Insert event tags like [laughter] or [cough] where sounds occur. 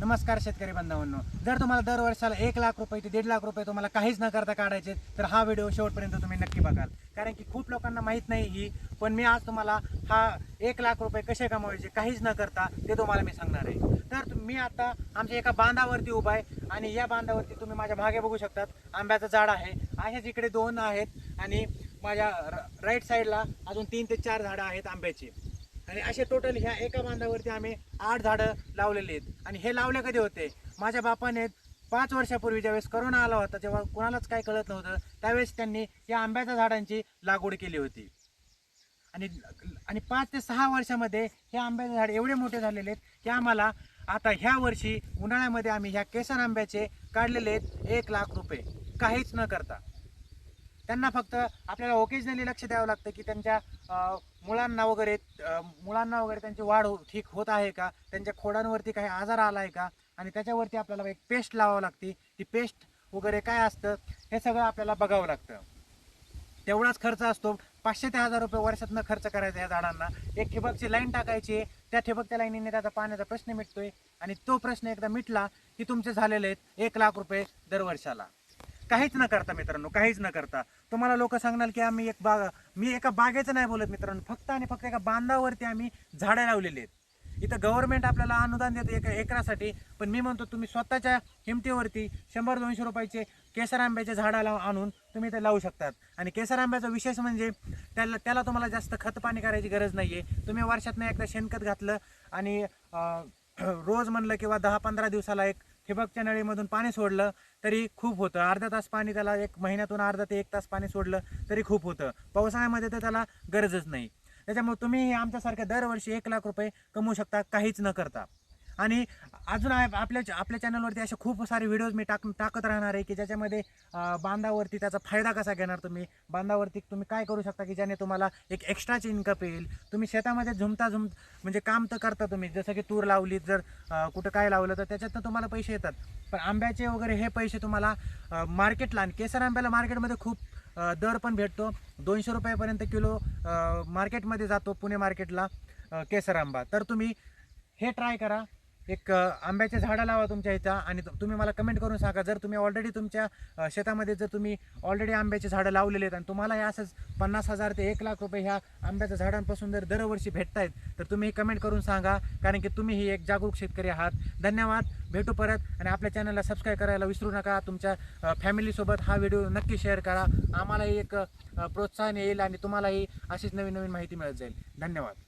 नमस्कार शेतकरी बांधवांनो. जर तुम्हाला दर वर्षाला एक लाख रुपये ते दीड लाख रुपये तुम्हाला काहीच न करता काढायचे तर हा व्हिडिओ शेवटपर्यंत तुम्ही नक्की बघाल. कारण की खूप लोकांना माहीत नाही ही पण मी आज तुम्हाला हा एक लाख रुपये कसे कमवायचे काहीच न करता ते तुम्हाला मी सांगणार आहे. तर मी आता आमच्या एका बांधावरती उभा आहे आणि या बांधावरती तुम्ही माझ्या मागे बघू शकतात आंब्याचं झाड आहे. असेच इकडे दोन आहेत आणि माझ्या राईट साईडला अजून तीन ते चार झाडं आहेत आंब्याची. आणि असे टोटल ह्या एका बांधावरती आम्ही आठ झाडं लावलेली आहेत. आणि हे लावले कधी होते? माझ्या बापाने पाच वर्षापूर्वी ज्यावेळेस करोना आला होता तेव्हा कोणालाच काय कळत नव्हतं. त्यावेळेस त्यांनी या आंब्याच्या झाडांची लागवड केली होती. आणि आणि पाच ते सहा वर्षामध्ये हे आंब्याचे झाड एवढे मोठे झालेले आहेत की आम्हाला आता ह्या वर्षी उन्हाळ्यामध्ये आम्ही ह्या केसर आंब्याचे काढलेले आहेत एक लाख रुपये. काहीच न करता. त्यांना फक्त आपल्याला ओकेजनली लक्ष द्यावं लागतं की त्यांच्या मुलांना वगैरे मुलांना वगैरे त्यांची वाढ हो- ठीक होत आहे का? त्यांच्या खोडांवरती काही आजार आला आहे का? आणि त्याच्यावरती आपल्याला एक पेस्ट लावावं लागते. ती पेस्ट वगैरे काय असतं हे सगळं आपल्याला बघावं लागतं. तेवढाच खर्च असतो. पाचशे ते हजार रुपये वर्षातनं खर्च करायचा या झाडांना. एक ठिबकची लाईन टाकायची आहे. त्या ठिबकच्या लाईनीने त्याचा पाण्याचा प्रश्न मिटतोय. आणि तो प्रश्न एकदा मिटला की तुमचे झालेले आहेत एक लाख रुपये दरवर्षाला. काहीच न करता मित्रांनो काहीच न करता. तुम्हाला लोक सांगणार की आम्ही एक बाग मी एका बागेचं नाही बोलत मित्रांनो फक्त आणि फक्त एका बांधावरती आम्ही झाडं लावलेली आहेत. इथं गव्हर्नमेंट आपल्याला अनुदान देतं एका एकरासाठी पण मी म्हणतो तुम्ही स्वतःच्या किमतीवरती शंभर दोनशे रुपयाचे केसर आंब्याचे झाडं लाव आणून तुम्ही ते लावू शकतात. आणि केसर आंब्याचा विशेष म्हणजे त्याला त्याला तुम्हाला जास्त खतपाणी करायची गरज नाही आहे तुम्ही वर्षातनं एकदा शेणखत घातलं आणि [clears throat] रोज म्हणलं किंवा दहा पंधरा दिवसाला एक ठिबकच्या नळीमधून पाणी सोडलं तरी खूप होतं. अर्धा तास पाणी त्याला एक महिन्यातून अर्धा ते एक तास पाणी सोडलं तरी खूप होतं. पावसाळ्यामध्ये तर त्याला गरजच नाही. त्याच्यामुळे तुम्ही आमच्यासारख्या दरवर्षी एक लाख रुपये कमवू शकता काहीच न करता. आणि अजून आपल्या आपल्या चॅनलवरती असे खूप सारे व्हिडिओज मी टाक टाकत राहणार आहे की ज्याच्यामध्ये बांधावरती त्याचा फायदा कसा घेणार तुम्ही? बांधावरती तुम्ही काय करू शकता की ज्याने तुम्हाला एक एक्स्ट्राची इन्कम येईल? तुम्ही शेतामध्ये झुमता झुम म्हणजे काम तर करता तुम्ही. जसं की तूर लावली जर कुठं काय लावलं तर त्याच्यातनं तुम्हाला पैसे येतात. पण आंब्याचे वगैरे हे पैसे तुम्हाला मार्केटला आणि केसर आंब्याला मार्केटमध्ये खूप दर पण भेटतो. दोनशे रुपयापर्यंत किलो मार्केटमध्ये जातो पुणे मार्केटला केसर आंबा. तर तुम्ही हे ट्राय करा. एक आंब्याच्या आंब्याचे झाडं लावा तुमच्या इथं आणि तुम्ही मला कमेंट करून सांगा. जर तुम्ही ऑलरेडी तुमच्या शेतामध्ये जर तुम्ही ऑलरेडी आंब्याचे झाडं लावलेले आहेत आणि तुम्हाला हे असंच पन्नास हजार ते एक लाख रुपये ह्या आंब्याच्या झाडांपासून जर दरवर्षी भेटतायत तर तुम्ही कमेंट करून सांगा. कारण की तुम्ही ही एक जागरूक शेतकरी आहात. धन्यवाद. भेटू परत आणि आपल्या चॅनलला सबस्क्राईब करायला विसरू नका. तुमच्या फॅमिलीसोबत हा व्हिडिओ नक्की शेअर करा. आम्हालाही एक प्रोत्साहन येईल आणि तुम्हालाही अशीच नवीन नवीन माहिती मिळत जाईल. धन्यवाद.